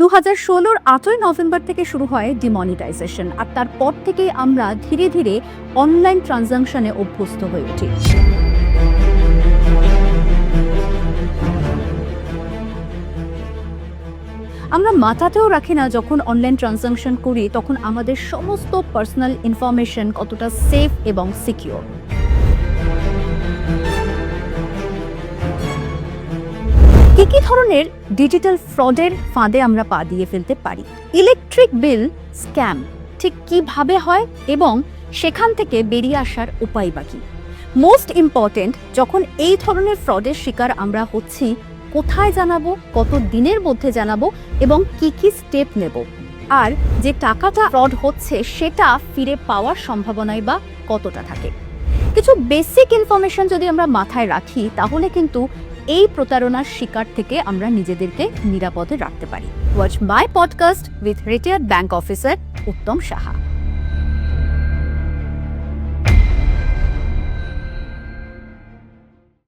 দু হাজার ষোলোর আটই নভেম্বর থেকে শুরু হয় ডিমনিটাইজেশন আর তারপর থেকেই আমরা ধীরে ধীরে অনলাইন ট্রানজাকশনে অভ্যস্ত হয়ে উঠি। আমরা মাথাতেও রাখি না, যখন অনলাইন ট্রানজাকশন করি, তখন আমাদের সমস্ত পার্সোনাল ইনফরমেশন কতটা সেফ এবং সিকিউর কি কি ধরনের ডিজিটাল ফ্রডের ফাঁদে আমরা পা দিয়ে ফেলতে পারি? ইলেকট্রিক বিল স্ক্যাম ঠিক কীভাবে হয় এবং সেখান থেকে বেরিয়ে আসার উপায় বাকি মোস্ট ইম্পর্টেন্ট যখন এই ধরনের ফ্রডের শিকার আমরা হচ্ছি, কোথায় জানাব, কত দিনের মধ্যে জানাব এবং কি কি স্টেপ নেব? আর যে টাকাটা ফ্রড হচ্ছে, সেটা ফিরে পাওয়ার সম্ভাবনাই বা কতটা থাকে? কিছু বেসিক ইনফরমেশন যদি আমরা মাথায় রাখি, তাহলে কিন্তু এই প্রতারণার শিকার থেকে আমরা নিজেদেরকে নিরাপদে রাখতে পারি। Watch my podcast with retired bank officer Uttam Saha